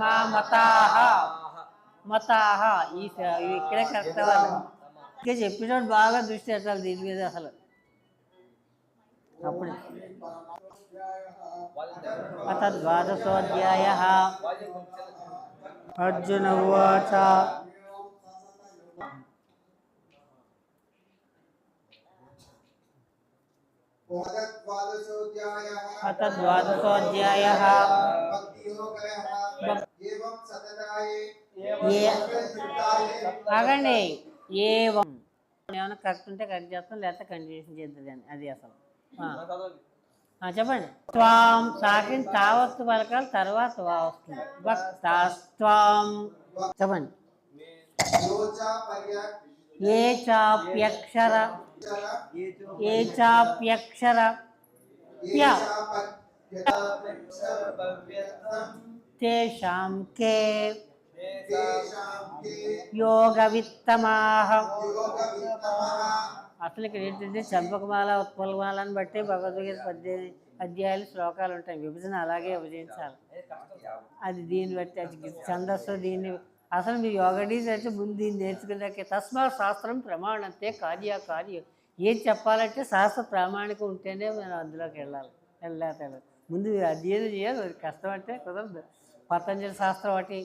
తమా మతాహ. మతాహ. ఈ ఇక్కడే కరెక్ట్ అవ్వాలి ఇంకా చెప్పినప్పుడు బాగా దృష్టి పెట్టాలి దీని మీద అసలు. అప్పుడు. అత ద్వాదశోధ్యాయ అర్జున ఉచ अथ द्वादशोऽध्यायः भक्तियोगः एवं सतताये ఏ युक्ताये ఆగండి ఏవం ఏమైనా కరెక్ట్ ఉంటే కరెక్ట్ చేస్తాం లేకపోతే కంటిన్యూషన్ చేద్దాం అది అసలు ఆ. ఆ, చెప్పండి త్వాం సాకిన తావత్తు పలకాలి తర్వాత వా వస్తుంది భక్తాస్త్వాం చెప్పండి योचा पर्यक्षर ఏ చాప్యక్షర ఏ తేషాం కే యోగవిత్తమాహ అసలు ఇక్కడ ఏంటంటే చంపకమాల ఉత్పలమాలను బట్టి భగవద్గీత పద్దెనిమిది అధ్యాయాలు శ్లోకాలు ఉంటాయి. విభజన అలాగే విభజించాలి. అది దీన్ని బట్టి అది ఛందస్సు దీన్ని అసలు మీ యోగడీస్ అయితే ముందు దీన్ని నేర్చుకున్నాకే తస్మాత్ శాస్త్రం ప్రమాణంతే కార్య కార్యం ఏం చెప్పాలంటే శాస్త్ర ప్రామాణికం ఉంటేనే మనం అందులోకి వెళ్ళాలి. వెళ్ళలేదు వెళ్ళాలి. ముందు అధ్యయనం చేయాలి? కష్టం అంటే కుదరదు. పతంజలి శాస్త్రం ఒకటి.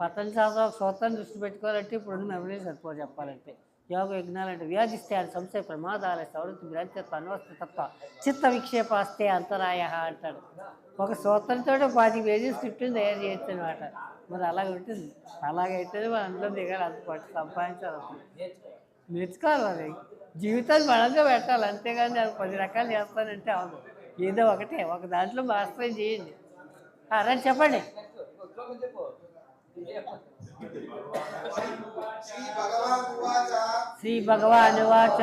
పతంజలి శాస్త్రం ఒక సూత్రం దృష్టి పెట్టుకోవాలంటే ఇప్పుడు మెమరీ సరిపో చెప్పాలంటే. యోగ యజ్ఞాలు అంటే సంశయ ప్రమాదాలు సౌరతి గ్రంథత్వ అనవస్థ తప్ప చిత్త విక్షేపాస్తే అంతరాయ అంటాడు. ఒక సూత్రంతో పాతి పేజీ స్క్రిప్ట్ని తయారు చేయొచ్చు అనమాట మరి అలాగ ఉంటుంది. అలాగైతేనే మనం అందులో దిగాలి అంత పట్టు సంపాదించాలి. మెచ్చుకోవాలి జీవితాన్ని బలంగా పెట్టాలి. అంతేగాని అది పది రకాలు చేస్తానంటే అవును ఏదో ఒకటే ఒక దాంట్లో మాస్టర్ చేయండి. అరే చెప్పండి. శ్రీ భగవాను వాచ.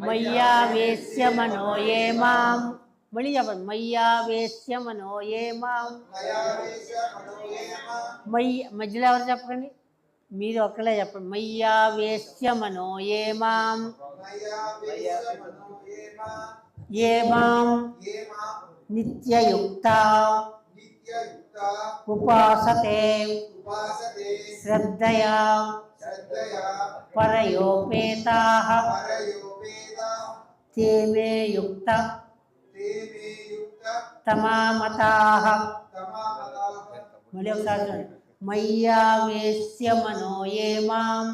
మయ్యా వేశ్య మనో ఏ మాం. మళ్ళీ చెప్పండి. మయ్యా వేశ్య మనో ఏ మాం. మయ్య మధ్యలో ఎవరు చెప్పకండి? మీరు ఒక్కలే చెప్పండి మయ్యా వేశ్య మనోయే మాం मया वेश्य मनोये मः ఏ మాం ये मां నిత్యయుక్త नित्ययुक्ता ఉపాసతే उपासते శ్రద్ధయా श्रद्धया పరయోపేతా परयोपेता ते मे యుక్త ते मे युक्त తమామతా तमामताः మళ్ళీ మయ్యావేశ్య మనోయేమాం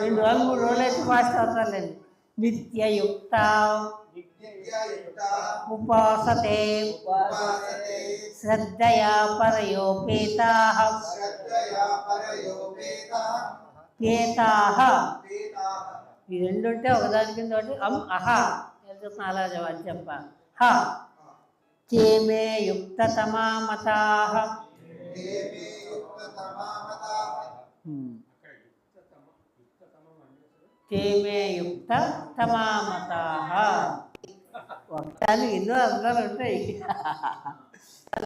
రెండు రోజులు మూడు రోజులు అయితే మాస్టర్ అవుతారులేండి నిత్యయుక్త. ఉపాసతే. శ్రద్ధయా పరయోపేత. పేతాహ ఈ రెండు ఉంటే ఒకదాని కింద ఒకటి. అం అహ. అలా చెప్ప హ. తే మే యుక్తతమా మతాహ తేమే ఎన్నో అర్థాలు ఉంటాయి.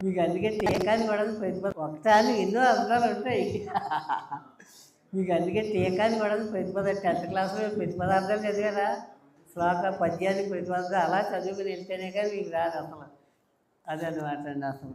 మీకు అందుకే టీకాలు కూడా ప్రతిభ ఒకటాలు ఎన్నో అర్థాలు ఉంటాయి. మీకు అందుకే టీకాలు కూడా ప్రతిపద టెన్త్ క్లాస్లో ప్రతిపదార్థాలు చదివారా శ్లోక పద్యానికి ప్రతిపదార్థాలు అలా చదువుకుని వెళ్తేనే కానీ మీకు రాదు అసలు. అదనమాట అండి అసలు.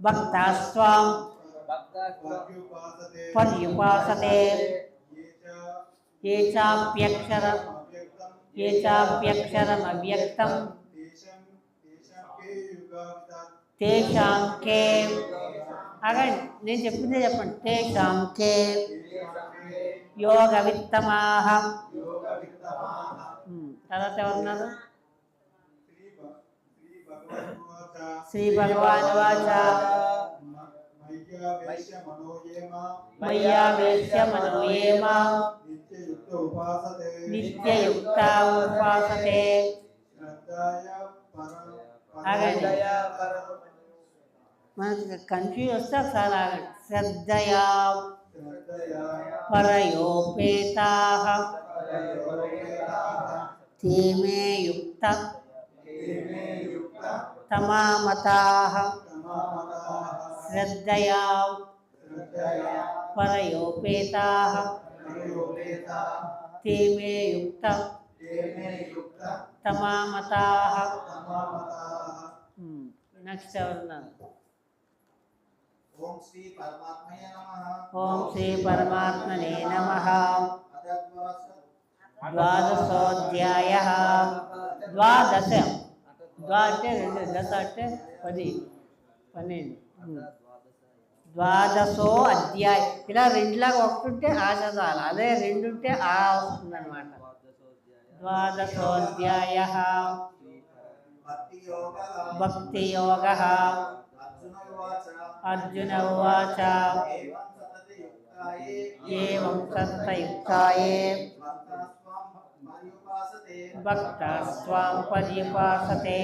భక్తాస్వాం పర్యుపాసతే ఏ చాప్యక్షరం ఏ చాప్యక్షరం అవ్యక్తం తేషాం కే అగండి నేను చెప్పిందే చెప్పండి. తేషాం కే యోగ విత్తమాహం తర్వాత ఎవరున్నారు? भगवानुवाच శ్రీ భగవాన్ వాచ मय्या वेश्य मनोये मां మయ్యా వేశ్య మనోయేమా नित्ययुक्त उपासते నిత్యయుక్త ఉపాసతే श्रद्धाय परं శ్రద్ధయా పరం మనకి కన్ఫ్యూజ్ వస్తే ఒకసారి ఆగండి శ్రద్ధయా శ్రద్ధయా పరయోపేతా పరయోపేతాః ते तमामताः। श्रद्धया परयोपेताः। ते मे युक्त तमामताः। हम्म। नेक्स्ट ओम श्री परमात्मने नमः। ओम श्री परमात्मने नमः। द्वादशोऽध्यायः। द्वादश। ద్వా అంటే రెండు దశ అంటే పది పన్నెండు. ద్వాదశో అధ్యాయ. ఇలా రెండులాగా ఒకటి ఉంటే ఆ చదవాలి అదే రెండు ఉంటే ఆ వస్తుంది అనమాట ద్వాదశోధ్యాయ భక్తి యోగ. అర్జున ఉచ ఏం సతయుక్తాయే భక్తాస్వాం పర్యుపాసతే భక్తాస్వాం పర్యుపాసతే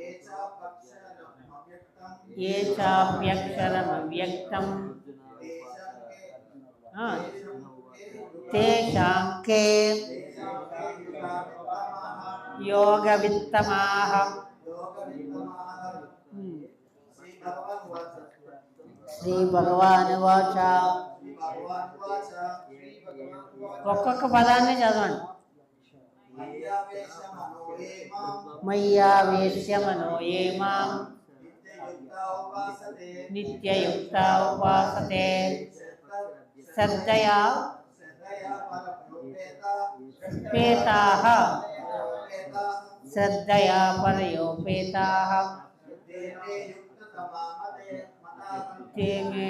ఏ చ పక్షరం అవ్యక్తం ఏ చాప్యక్షరమవ్యక్తం దేశంకే ఆ, దేశంకే తేషాం కే దేశంకే యుగామిత్తమాః యోగవిత్తమాహ యోగమిత్తమాః ఉమ్. శ్రీ భగవాన్ ఉవాచ శ్రీ భగవానువాచ శ్రీ భగవాన్ ఉవాచ శ్రీ భగవాన్ ఉవాచ ఒక్కొక్క పదాన్ని చదవండి मय्यावेश्य मनो ये माम नित्ययुक्ता उपासते। श्रद्धया पेता। श्रद्धया परयोपेताः। ते मे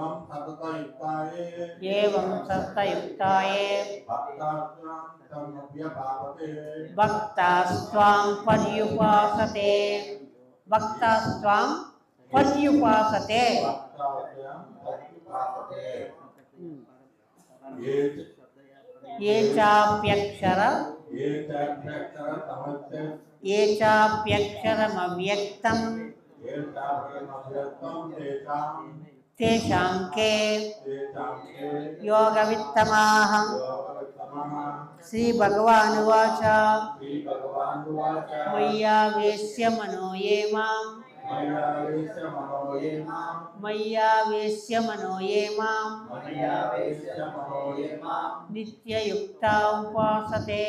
एवं सततयुक्ताये एवं सततयुक्ताये। भक्तास्त्वां समुपयभावते भक्तास्त्वां पर्युपासते भक्तास्त्वां पर्युपासते ये चाप्यक्षर ये चाप्यक्षरमव्यक्तम्। తేషాం కే యోగవిత్తమాహ శ్రీ భగవానువాచ మయ్యావేశ్య మనో ఏ మాం మయ్యావేశ మనోయేమాం मय्यावेश्य मनो ये मां మయ్యావేశ మనోయేమాం नित्ययुक्ता उपासते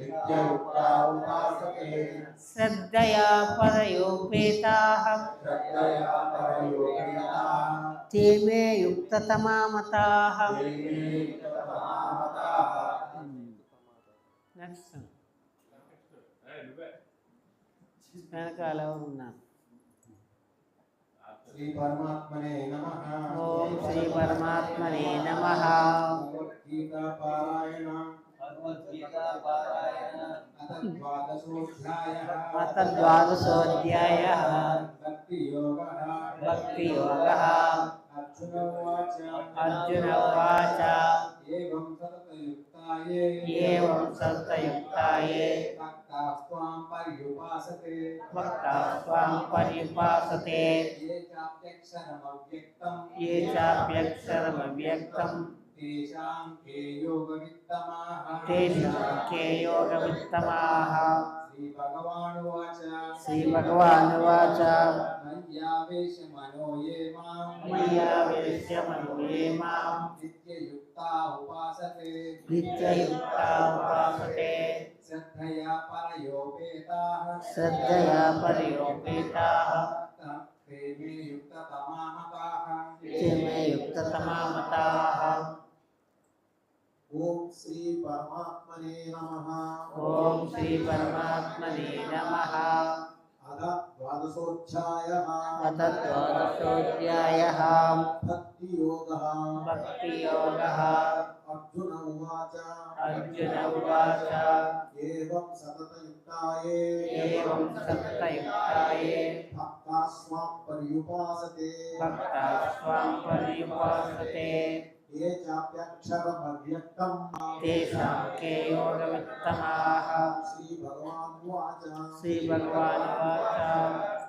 నిత్యయుక్తా ఉపాసతే श्रद्धया परयोपेताः శ్రద్ధయా పరయోగితాః ते मे युक्ततमा मताः నెక్స్ట్ వెనకాల ఎవరు श्री परमात्मने नमः। ओम श्री परमात्मने नमः गीता पारायण अर्जुन उवाच। एवं सत्तयुक्ताये। भक्ताः त्वां पर्युपासते। भक्ताः त्वां पर्युपासते। ये चाप्यक्षरमव्यक्तं। ये चाप्यक्षरमव्यक्तं। तेषां के योगवित्तमाः। तेषां के योगवित्तमाः। श्रीभगवानुवाच। श्रीभगवानुवाच। मय्यावेशमनो ये माँ मय्यावेशमनो ये माँ नित्ययुक्ता उपासते। नित्ययुक्ता उपासते। श्रद्धया परयोपेताः श्रद्धया परयोपेताः प्रेमे युक्ततमामताः प्रेमे युक्ततमामताः ॐ श्री परमात्मने नमः। ॐ श्री परमात्मने नमः। अथ द्वादशोऽध्यायः। अथ द्वादशोऽध्यायः। भक्तियोगः। भक्तियोगः। अर्जुन उवाच। अर्जुन उवाच। एवं सततयुक्ताये। एवं सत्तयुक्ताये। भक्ता स्वां पर्युपासते। भक्ता स्वां पर्युपासते। ये चाप्यक्षरमव्यक्तम्। तेषां के योगवित्तमाः श्रीभगवानुवाच श्रीभगवानुवाच मय्यावेशमनो ये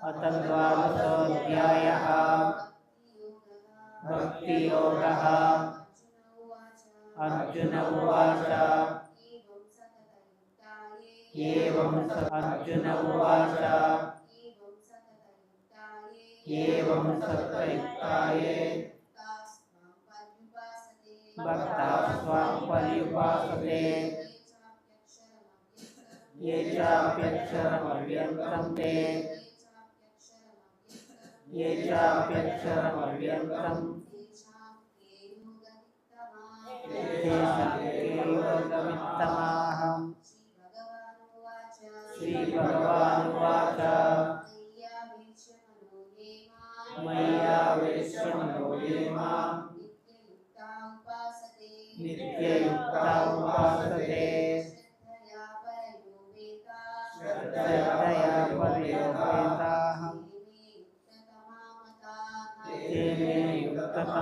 द्वादशोऽध्यायः अथ द्वादशोऽध्यायः भक्तियोगः। अर्जुन उवाच। एवं अर्जुन उवाच। एवं भक्ता स्वां ये ते। ये चाप्यक्षरमव्यक्तं तेषां के श्रीभगवानुवाच मय्यावेश्य मनो ये माँ नित्ययुक्ता उपासते श्रद्धया ॐ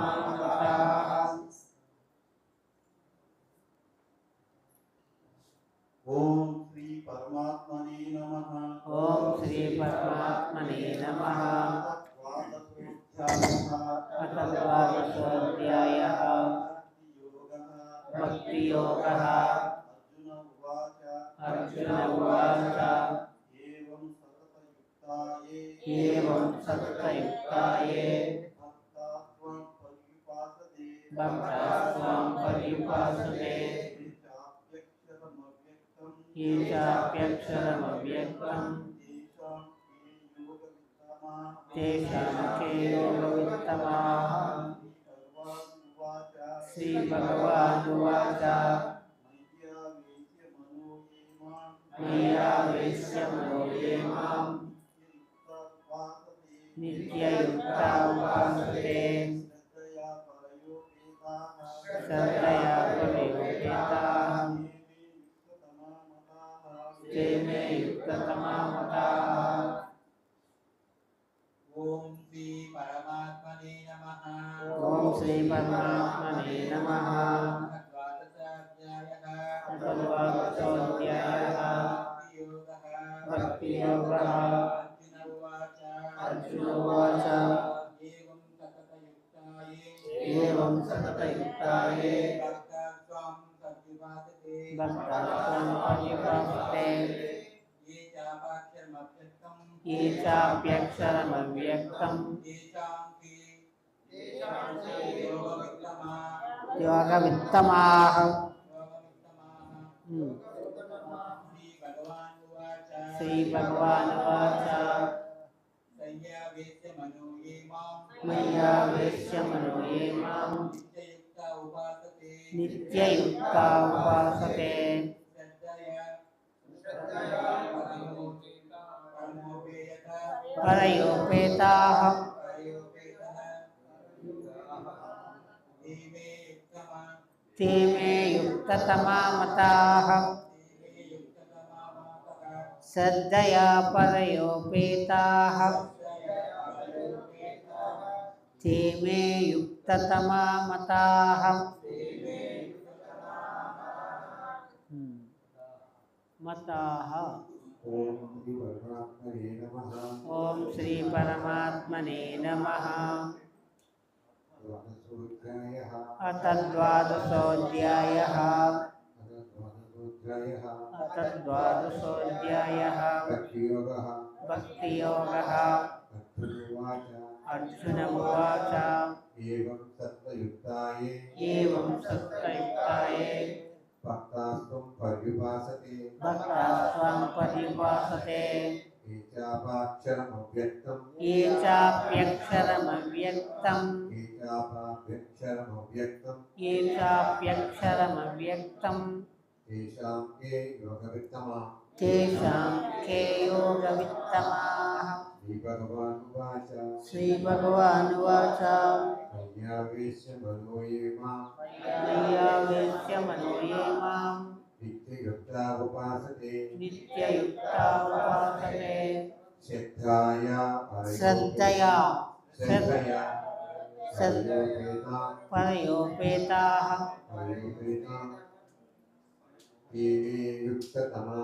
श्री परमात्मने नमः। ॐ श्रीपरमात्मने नमः। अथ भक्तियोगः। अर्जुन उवाच। एवं सत्तयुक्ताये। भक्ता स्वां पर्युपासते ये चाप्यक्षरमव्यक्तं तेषां योगवित्तमाः श्रीभगवानुवाच नित्ययुक्ता उपासते श्रद्धया परियोगिताः ते मे ओम श्री परमात्मने नमः। श्री श्रीपरमात्मने नमः। सत्युपासते भक्ता त्वां पर्युपासते ये चापाक्षरमभ्यक्तं ये चाप्यक्षरमव्यक्तं तेषां के योगवित्तमा। योगवित्तमाः योगवित्तमाः हम्म। श्रीभगवानुवाच। श्रीभगवानुवाच संयावेश्य मनो ये माँ नित्ययुक्ता उपासते। परयोपेताः। ते मे युक्ततमा श्रद्धया परयोपेताः। ते मे युक्ततमा मताः। ॐ श्रीपरमात्मने नमः। अथ द्वादशोऽध्यायः। अथ द्वादशोऽध्यायः। तद्वादशोऽध्यायः भक्तियोगः। अर्जुन उवाच। एवं सत्त्वयुक्ताये। एवं सत्तयुक्ताये भक्तास्त्वं पर्युपासते भक्तास्त्वां पर्युपासते ये चापाक्षरमव्यक्तं ये चाप्यक्षरमव्यक्तम् ये चापाभ्यक्षरमव्यक्तं ये चाप्यक्षरमव्यक्तम् तेषां के योगवित्तमा। तेषां के योगवित्तमाः। श्रीभगवानुवाच श्रीभगवानुवाच मय्यावेश्य मनो ये मां मय्यावेश्य मनो ये मां नित्ययुक्ता उपासते नित्ययुक्ता उपासते श्रद्धया श्रद्धया श्रद्धया श्रद्ध- परयोपेतां परयोपेताः परयोपेतां ये मे युक्ततमा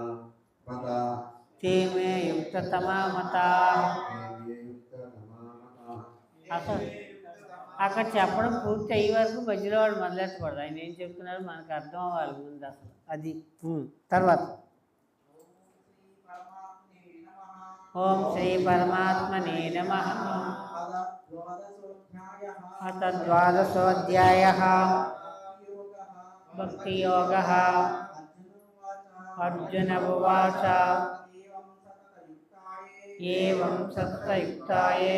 मता ते मे युक्ततमा मताः ये मे युक्ततमा मता అసలు అక్కడ చెప్పడం పూర్తి అయ్యే వరకు మధ్యలో వాడు మొదలెట్టకూడదు ఆయన ఏం చెప్తున్నారో మనకు అర్థం అవ్వాలి ముందు అసలు అది ఉమ్. తర్వాత ఓం శ్రీ పరమాత్మనే నమ అత ద్వాదశోధ్యాయ భక్తి యోగ అర్జున ఉవాచ ఏం సత్తయుక్తాయే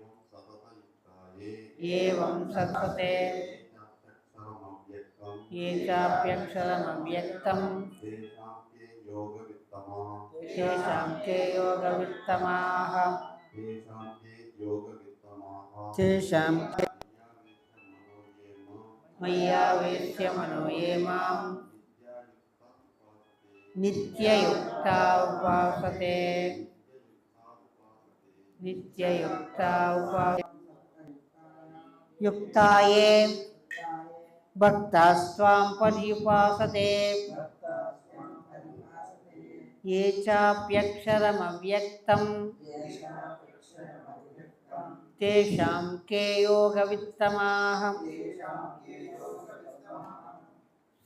एवं सत्पते ये चाप्यक्षरमव्यक्तं तेषां के योगवित्तमाः तेषां मय्या वेश्य मनो ये मां नित्ययुक्ता उपासते नित्ययुक्ता उपा युक्ताये। भक्ताः स्वां पर्युपासते। ये चाप्यक्षरमव्यक्तम्। तेषां के योगवित्तमाः।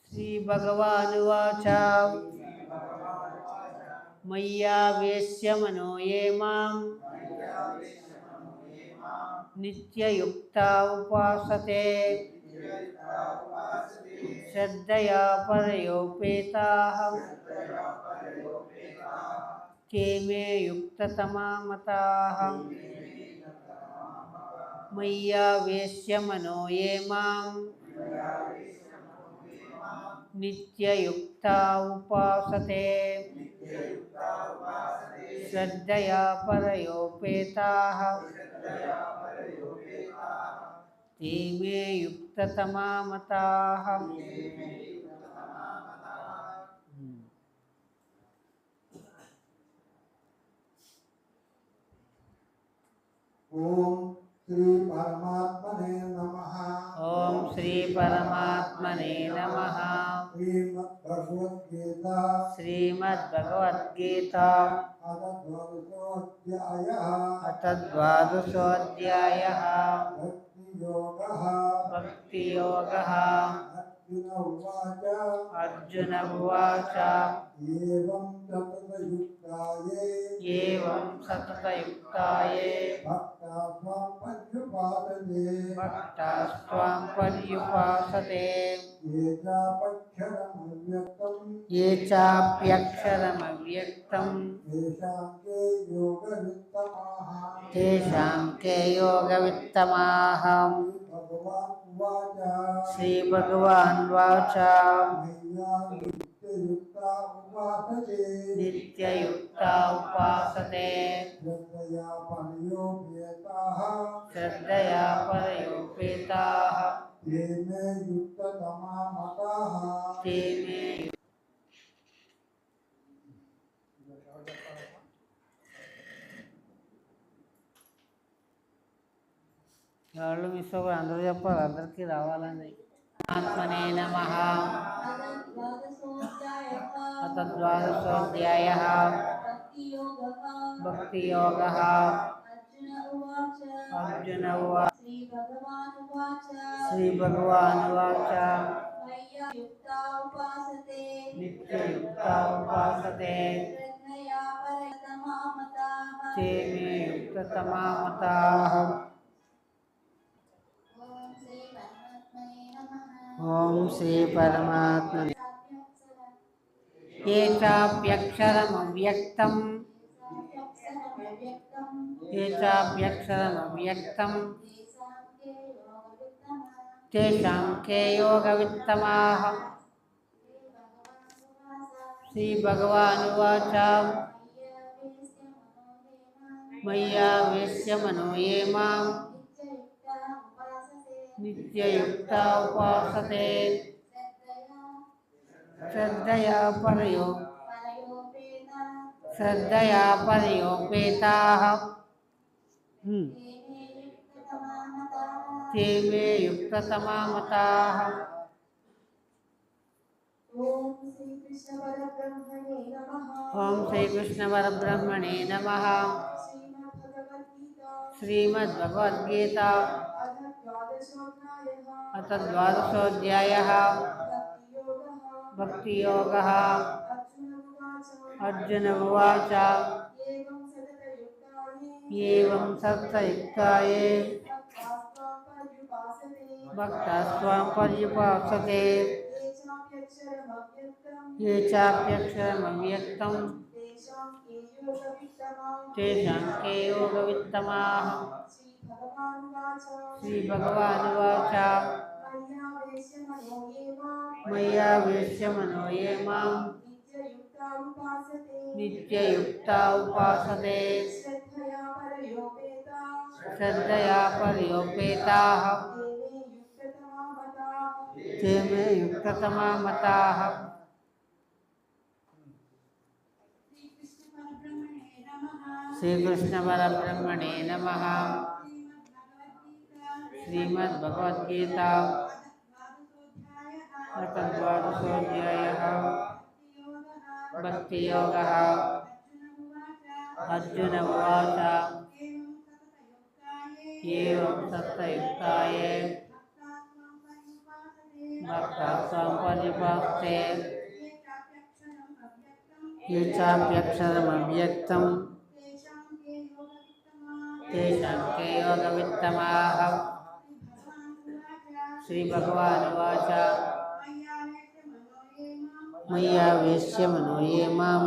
श्रीभगवानुवाच। मय्यावेश्य मनो ये माम्। नित्ययुक्ता उपासते। श्रद्धया परयोपेताः। ते मे युक्ततमा मताः मय्यावेश्य मनो ये माँ नित्ययुक्ता उपासते। श्रद्धया परयोपेताः। ते मे युक्ततमा मताः श्री परमात्मने नमः। ओम श्री परमात्मने नमः। श्रीमद्भगवद्गीता। श्रीमद्भगवद्गीता। अतद्वादशोऽध्यायः अतद्वादशोऽध्यायः भक्तियोगः। भक्तियोगः। अर्जुन उवाच एवं सततयुक्ताये। एवं सततयुक्ताये। भक्तास्त्वां पर्युपासते भक्तास्त्वां पर्युपासते ये ये तेषां के योगवित्तमाः। तेषां के योगवित्तमाः। भगवान् भगवान वाच। नित्ययुक्ता उपासते। श्रद्धया परयोपेताः ते मे युक्ततमा मताः ते मे వాళ్ళు మిస్ అవ్వరు అందరూ చెప్పాలి అందరికీ రావాలని ఆత్మనే నమ అత ద్వాదశోధ్యాయ భక్తి యోగ అర్జున ఉవా- శ్రీ భగవాన్ వాచ युक्ता उपासते నిత్యయుక్త ఉపాసతే श्रद्धया परतमामताः ते मे ओम श्री परमात्म एताप्यक्षरमव्यक्तम् एताप्यक्षरमव्यक्तम् तेषां के योगवित्तमाः। वेश्य मनो ये नित्ययुक्ता श्रद्धया परयो श्रद्धया परयोपेताः हम्म। ते मे ॐ श्रीकृष्णवरब्रह्मणे नमः। श्रीमद्भगवद्गीता। अथ द्वादशोऽध्यायः भक्तियोगः। अर्जुन उवाच। एवं सप्तयुक्ताये स्वाम पर्युपासते ये चाप्यक्षरमव्यक्तं तेषां के योगवित्तमाः श्रीभगवानुवाच। मया वेश्य मनो ये माँ नित्ययुक्ता उपासते। श्रद्धया पर्योपेताः। ते मे युक्ततमा मताः। श्रीकृष्णपरब्रह्मणे नमः। श्रीमद्भगवद्गीता द्वादशोऽध्यायः भक्तियोगः। अर्जुन उवाच। एवं सत्तयुक्ताय तेषां योगवित्तमाः। श्रीभगवानुवाच। मय्या वेश्य मनो ये माँ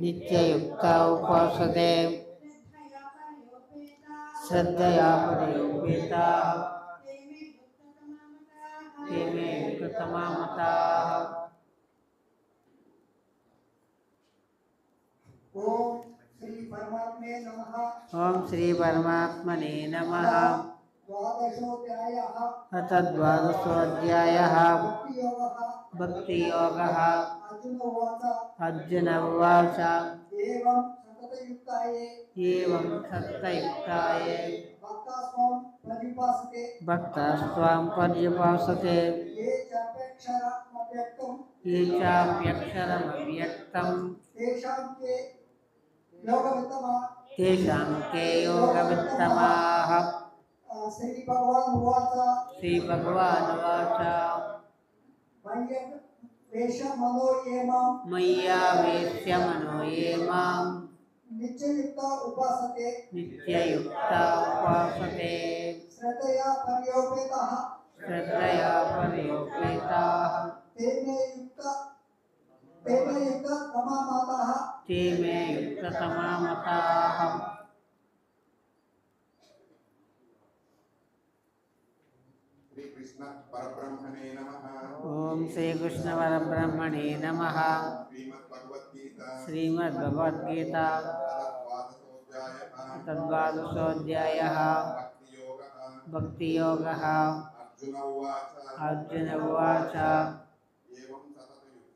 नित्ययुक्ता श्रद्धया पर्योपेताः ते मे ॐ श्रीपरमात्मने नमः। अथ द्वादशोऽध्यायः। भक्तियोगः। अर्जुन उवाच एवं सत्तयुक्ताय। भक्तास्त्वां पर्युपासते। ये चाप्यक्षरमव्यक्तं तेषां के योगवित्तमाः। श्री भगवान उवाच। श्री भगवान उवाच। वेश मनो ये माँ मय्या वेश्य मनो ये माँ नित्ययुक्ता उपासते। नित्ययुक्ता उपासते। श्रद्धया पर्योपेताः। श्रद्धया पर्योपेताः। ते मे युक्ता ते मे युक्त तमा ते मे युक्ततमा मताः श्रीकृष्ण परब्रह्मणे नमः। ॐ श्रीकृष्णपरब्रह्मणे नमः। श्रीमद्भगवद्गीता। श्रीमद्भगवद्गीता तद्वादशोऽध्यायः। भक्तियोगः। अर्जुन उवाच।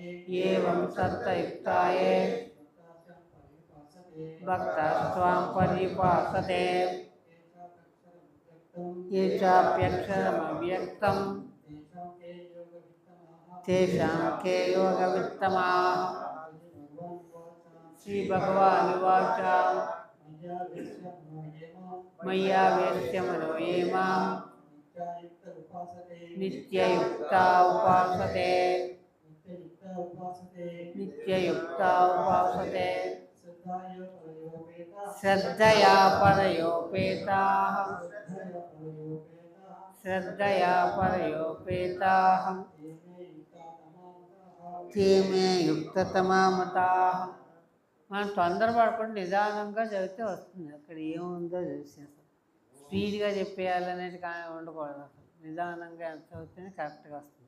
एवं सत्तयुक्ताये भक्तस्त्वां पर्युपासते ये चाप्यक्षरमव्यक्तं। तेषां के योगवित्तमाः। श्रीभगवानुवाच। ये माँ। नित्ययुक्ता उपासते। నిత్యయుక్త ఉపాసతే శ్రద్ధయా పరయోపేత శ్రద్ధయా పరయోపేత తే మే యుక్తతమామత మనం తొందరపడకుండా నిదానంగా చదివితే వస్తుంది. అక్కడ ఏముందో చూసేసి స్పీడ్గా చెప్పేయాలనేది కానీ ఉండకూడదు అసలు. నిదానంగా ఎంత చదివితేనే కరెక్ట్గా వస్తుంది.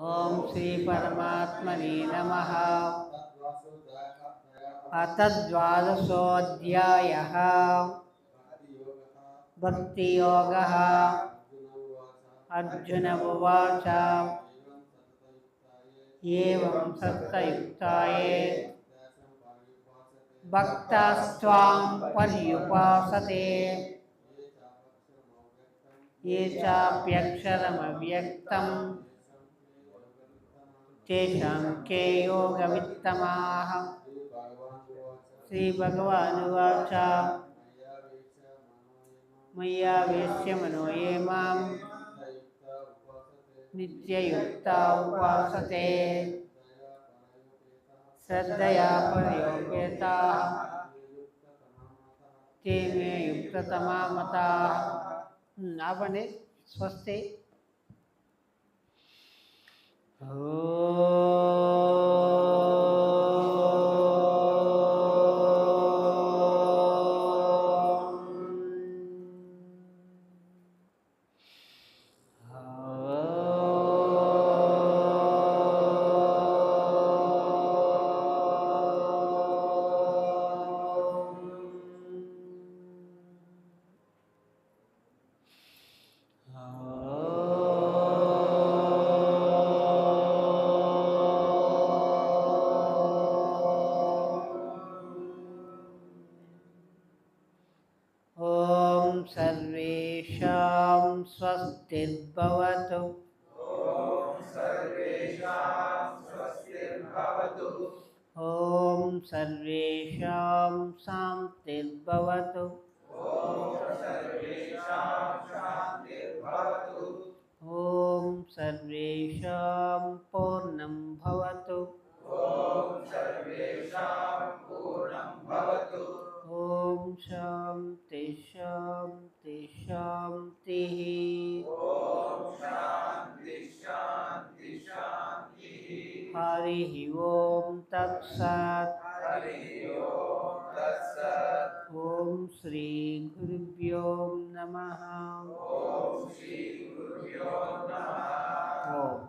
ओम श्री परमात्मने नमः। अतद्वादशोऽध्यायः। भक्तियोगः। अर्जुन उवाच। एवं सत्तयुक्ताये भक्तास्त्वां पर्युपासते। ये चाप्यक्षरमव्यक्तं तेषां के योगवित्तमाः श्रीभगवानुवाच। मैया वेश्य मनो ये माँ नित्ययुक्ता उपासते। श्रद्धया प्रयोगेताः ते मे युक्ततमा ఆపండి. స్వస్తి. ఓ स्वस्तिर्भवतु। ॐ सर्वेषां शान्तिर्भवतु। ॐ सर्वेषां पूर्णं भवतु। ॐ शान्ति शान्ति। शांति शांति शांति शांति शांति हरि ओम तत्सत हरि ओम तत्सत ओम श्री गुरुभ्यो नमः ओम श्री गुरुभ्यो नमः ओम